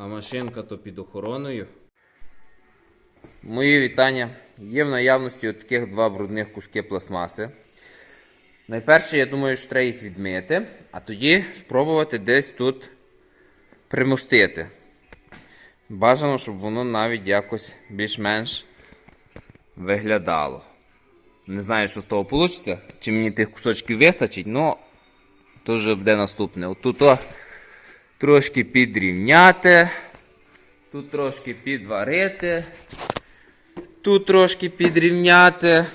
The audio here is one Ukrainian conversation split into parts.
а машинка то під охороною. Мої вітання. Є в наявності от таких два брудних куски пластмаси. Найперше, я думаю, що треба їх відмити, а тоді спробувати десь тут примостити. Бажано, щоб воно навіть якось більш-менш виглядало. Не знаю, що з того вийде, чи мені тих кусочків вистачить, але то вже буде наступне. Отут трошки підрівняти, тут трошки підварити, тут трошки підрівняти.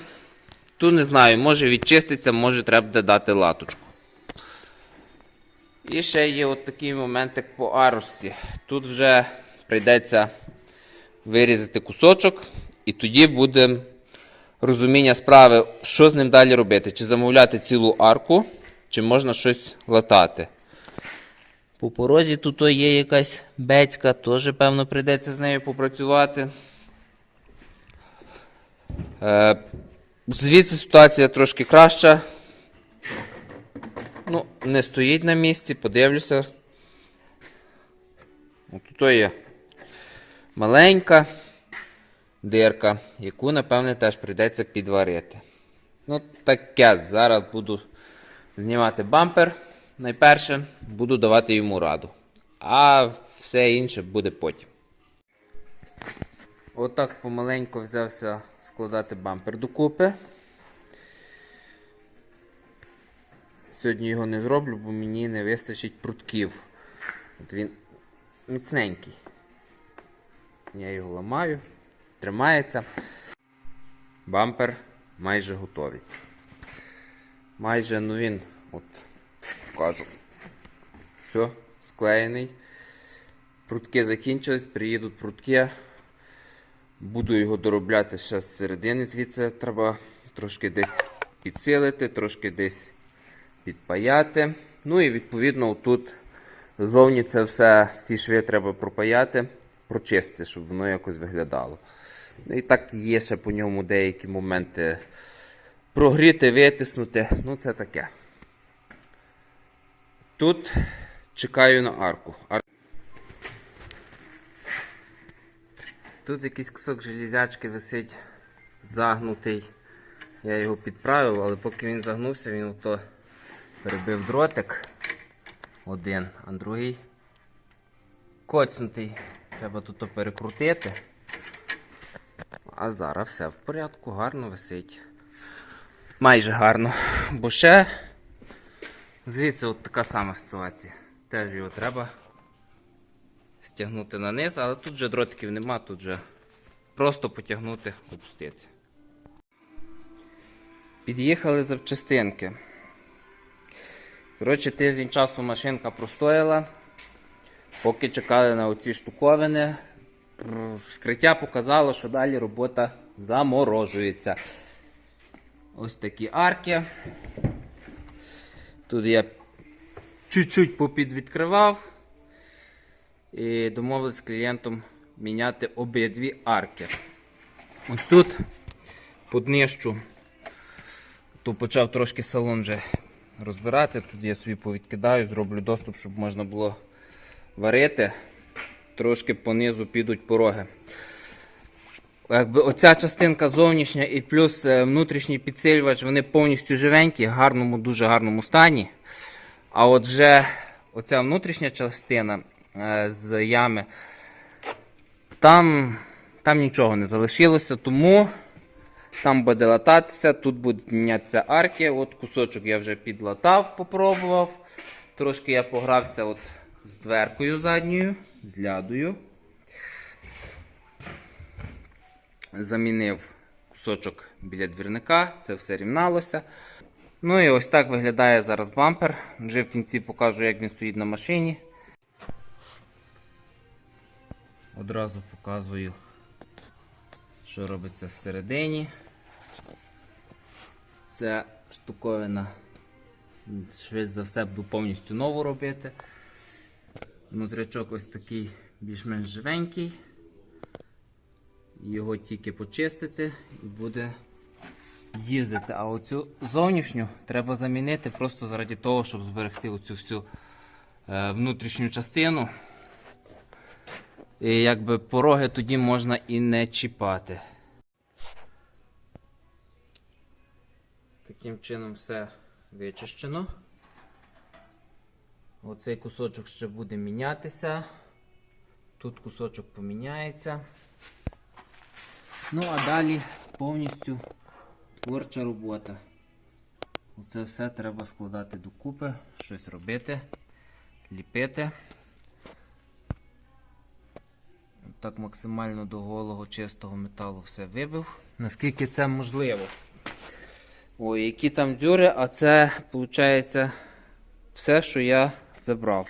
Тут не знаю, може відчиститься, може треба буде дати латочку. І ще є от такий моментик по арусці. Тут вже прийдеться вирізати кусочок, і тоді буде розуміння справи, що з ним далі робити. Чи замовляти цілу арку, чи можна щось латати. По порозі тут є якась бецька, теж, певно, прийдеться з нею попрацювати. Е, звідси ситуація трошки краща. Ну, не стоїть на місці, подивлюся. От тут є маленька дирка, яку, напевне, теж прийдеться підварити. Ну, таке. Зараз буду знімати бампер. Найперше буду давати йому раду. А все інше буде потім. Отак помаленьку взявся складати бампер докупи. Сьогодні його не зроблю, бо мені не вистачить прутків. От він міцненький. Я його ламаю, тримається. Бампер майже готовий. Майже, ну він, от, покажу. Все, склеєний. Прутки закінчились, приїдуть прутки. Буду його доробляти ще з середини, звідси треба трошки десь підсилити, трошки десь підпаяти. Ну і відповідно тут зовні це все, всі шви треба пропаяти, прочистити, щоб воно якось виглядало. Ну і так є ще по ньому деякі моменти прогріти, витиснути. Ну це таке. Тут чекаю на арку. Ар- Тут якийсь кусок железячки висить загнутий. Я його підправив, але поки він загнувся, він ото перебив дротик один, а другий коцнутий. Треба тут то перекрутити. А зараз все в порядку, гарно висить. Майже гарно. Бо ще звідси от така сама ситуація. Теж його треба стягнути на низ, але тут вже дротиків нема, тут вже просто потягнути, опустити. Під'їхали запчастинки. Коротше, тиждень часу машинка простояла. Поки чекали на оці штуковини, вскриття показало, що далі робота заморожується. Ось такі арки. Тут я чуть-чуть попідвідкривав. І домовились з клієнтом міняти обидві арки. Ось тут поднищу. Тут почав трошки салон вже розбирати. Тут я собі повідкидаю, зроблю доступ, щоб можна було варити. Трошки понизу підуть пороги. Якби оця частинка зовнішня і плюс е, внутрішній підсилювач, вони повністю живенькі, в гарному, дуже гарному стані. А от вже оця внутрішня частина е, з ями, там, там нічого не залишилося, тому там буде лататися, тут будуть мінятися арки. От кусочок я вже підлатав, попробував. Трошки я погрався от з дверкою задньою, з лядою. Замінив кусочок біля двірника, це все рівналося. Ну і ось так виглядає зараз бампер. Вже в кінці покажу, як він стоїть на машині. Одразу показую, що робиться всередині. Це штуковина. Швидше за все буду повністю нову робити. Внутрячок ось такий більш-менш живенький. Його тільки почистити і буде їздити. А оцю зовнішню треба замінити просто заради того, щоб зберегти оцю всю е, внутрішню частину. І якби пороги тоді можна і не чіпати. Таким чином все вичищено. Оцей кусочок ще буде мінятися. Тут кусочок поміняється. Ну, а далі повністю творча робота. Оце все треба складати докупи, щось робити, ліпити. Так максимально до голого чистого металу все вибив. Наскільки це можливо. Ой, які там дзюри, а це, виходить, все, що я забрав.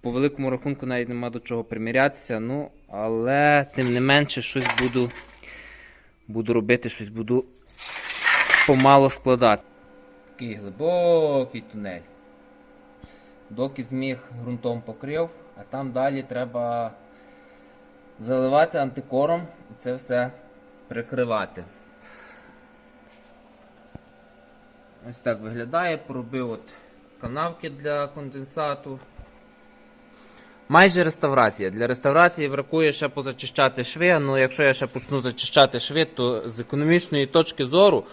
По великому рахунку навіть нема до чого примірятися, ну, але тим не менше щось буду, буду робити, щось буду помало складати. Такий глибокий тунель. Доки зміг ґрунтом покрив, а там далі треба заливати антикором і це все прикривати. Ось так виглядає. Поробив от канавки для конденсату. Майже реставрація. Для реставрації бракує ще позачищати шви. Ну, якщо я ще почну зачищати шви, то з економічної точки зору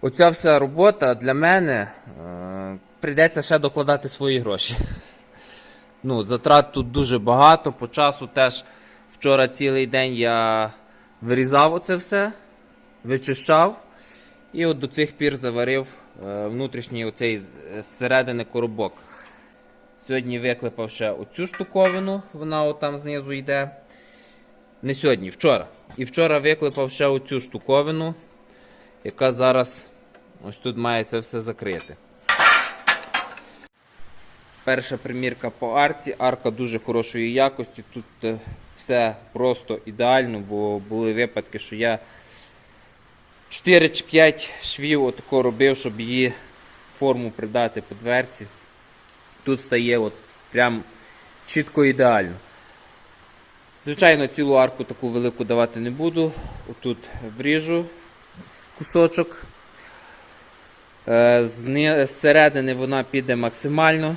оця вся робота для мене е, прийдеться ще докладати свої гроші. Ну, затрат тут дуже багато. По часу теж вчора цілий день я вирізав оце все, вичищав. І от до цих пір заварив е, внутрішній оцей з- зсередини коробок. Сьогодні виклепав ще оцю штуковину, вона отам знизу йде. Не сьогодні, вчора. І вчора виклепав ще оцю штуковину, яка зараз ось тут має це все закрити. Перша примірка по арці. Арка дуже хорошої якості. Тут е, все просто ідеально, бо були випадки, що я 4 чи 5 швів отако робив, щоб її форму придати по дверці. Тут стає от прям чітко ідеально. Звичайно, цілу арку таку велику давати не буду. Отут вріжу кусочок. Е, Зсередини вона піде максимально.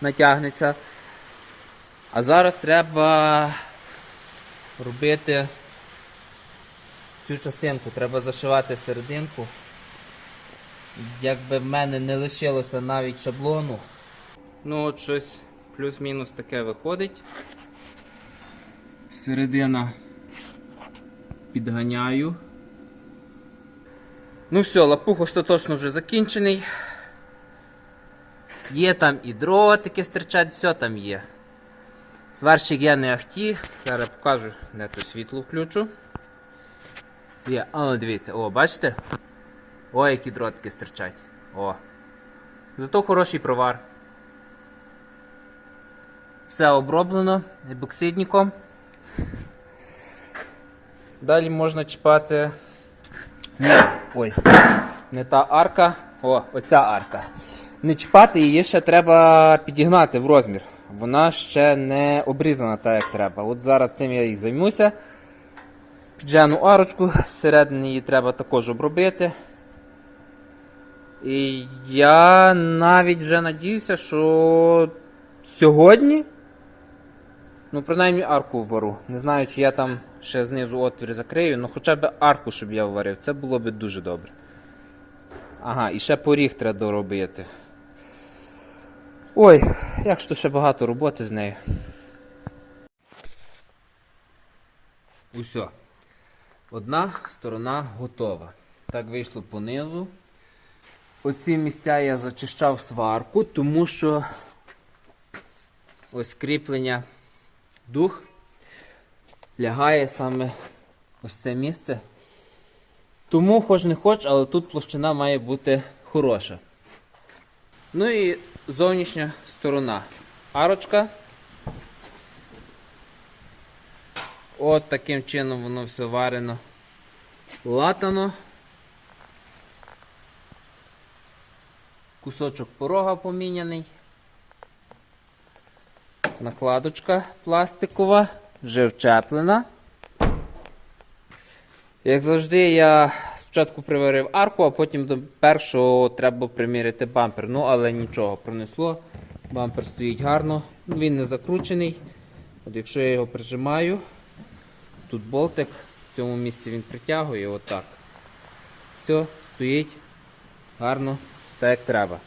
Натягнеться. А зараз треба робити цю частинку, треба зашивати серединку. Якби в мене не лишилося навіть шаблону. Ну от щось плюс-мінус таке виходить. Середина підганяю. Ну все, лапух остаточно вже закінчений. Є там і дротики стирчать, все там є. Сварщик я не ахті. Зараз покажу, де то світло включу. Є, а ну дивіться, о, бачите? О, які дротики стирчать. О. Зато хороший провар. Все оброблено ебоксидником. Далі можна чіпати. Ой, не та арка. О, оця арка. Не чіпати її ще треба підігнати в розмір. Вона ще не обрізана так, як треба. От зараз цим я і займуся. Піджену арочку, зсередини її треба також обробити. І я навіть вже надіюся, що сьогодні, ну, принаймні арку ввару. Не знаю, чи я там ще знизу отвір закрию, ну хоча б арку, щоб я вварив, це було б дуже добре. Ага, і ще поріг треба доробити. Ой, як ж то ще багато роботи з нею. Усьо. Одна сторона готова. Так вийшло понизу. Оці місця я зачищав сварку, тому що ось кріплення дух лягає саме ось це місце. Тому хоч не хоч, але тут площина має бути хороша. Ну і зовнішня сторона. Арочка. От таким чином воно все варено. Латано. Кусочок порога поміняний. Накладочка пластикова, вже вчеплена. Як завжди, я спочатку приварив арку, а потім до першого треба приміряти бампер. Ну, але нічого, пронесло. Бампер стоїть гарно, він не закручений. От якщо я його прижимаю, тут болтик, в цьому місці він притягує отак. Все, стоїть гарно, так як треба.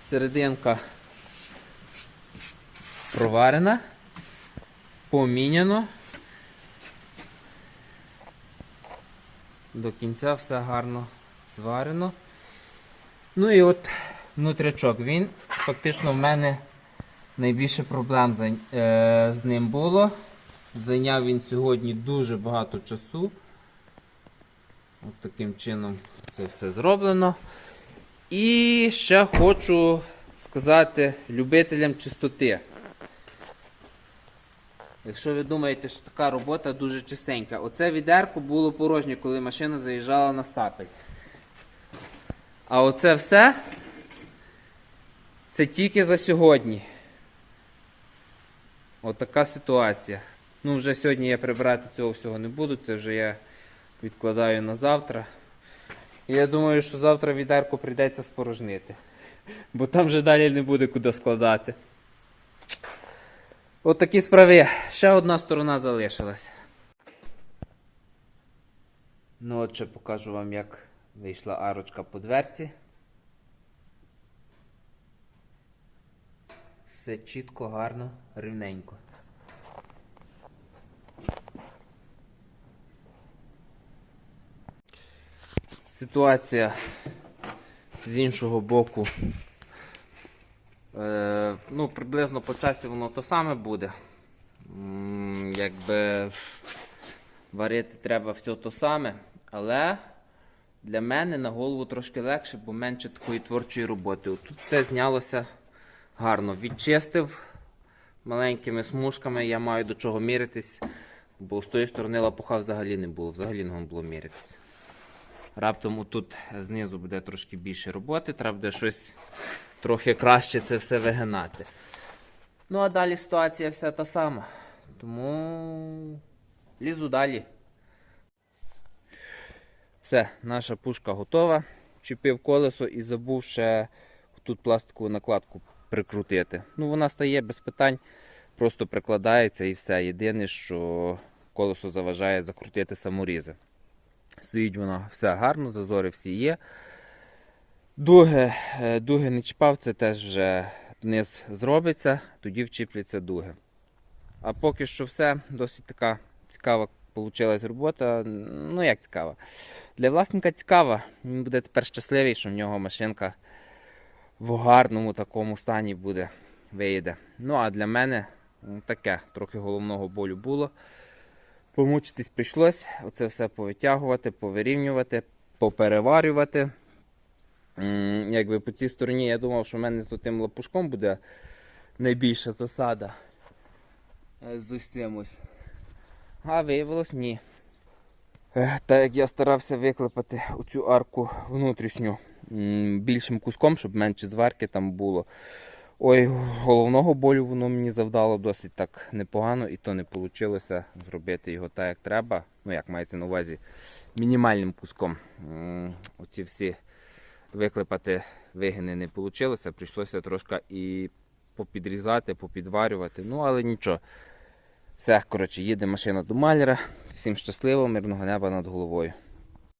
Серединка проварена, поміняно. До кінця все гарно зварено. Ну і от внутрячок. Він фактично в мене найбільше проблем е, з ним було. Зайняв він сьогодні дуже багато часу. От таким чином це все зроблено. І ще хочу сказати любителям чистоти. Якщо ви думаєте, що така робота дуже чистенька, оце відерко було порожнє, коли машина заїжджала на стапель. А оце все це тільки за сьогодні. Отака ситуація. Ну, вже сьогодні я прибирати цього всього не буду, це вже я відкладаю на завтра. І я думаю, що завтра відерку прийдеться спорожнити. Бо там вже далі не буде куди складати. От такі справи. Ще одна сторона залишилась. Ну, от ще покажу вам, як вийшла арочка по дверці. Все чітко, гарно, рівненько. Ситуація з іншого боку. Е, ну, приблизно по часі воно то саме буде. М, якби варити треба все то саме, але для мене на голову трошки легше, бо менше такої творчої роботи. Тут все знялося гарно. Відчистив маленькими смужками, я маю до чого міритись, бо з тої сторони лапуха взагалі не було, взагалі не було міритися. Раптом тут знизу буде трошки більше роботи, треба буде щось трохи краще це все вигинати. Ну а далі ситуація вся та сама. Тому лізу далі. Все, наша пушка готова. Чіпив колесо і забув ще тут пластикову накладку прикрутити. Ну, вона стає без питань, просто прикладається і все. Єдине, що колесо заважає закрутити саморізи. Стоїть вона все гарно, зазори всі є. Дуги, е, дуги не чіпав, це теж вже низ зробиться, тоді вчіпляться дуги. А поки що все, досить така цікава вийшла робота. Ну як цікава. Для власника цікава. Він буде тепер щасливий, що в нього машинка в гарному такому стані буде, виїде. Ну а для мене таке, трохи головного болю було. Помучитись прийшлось, оце все повитягувати, повирівнювати, попереварювати. Якби по цій стороні я думав, що в мене з тим лапушком буде найбільша засада. Е, З ось цим ось. А виявилось ні. Е, Так як я старався виклепати оцю арку внутрішню більшим куском, щоб менше зварки там було. Ой, головного болю воно мені завдало досить так непогано, і то не вийшло зробити його так, як треба. Ну, як мається на увазі, мінімальним куском. Оці всі виклепати вигини не вийшло. Прийшлося трошки і попідрізати, попідварювати. Ну, але нічого. Все, коротше, їде машина до маляра. Всім щасливо, мирного неба над головою.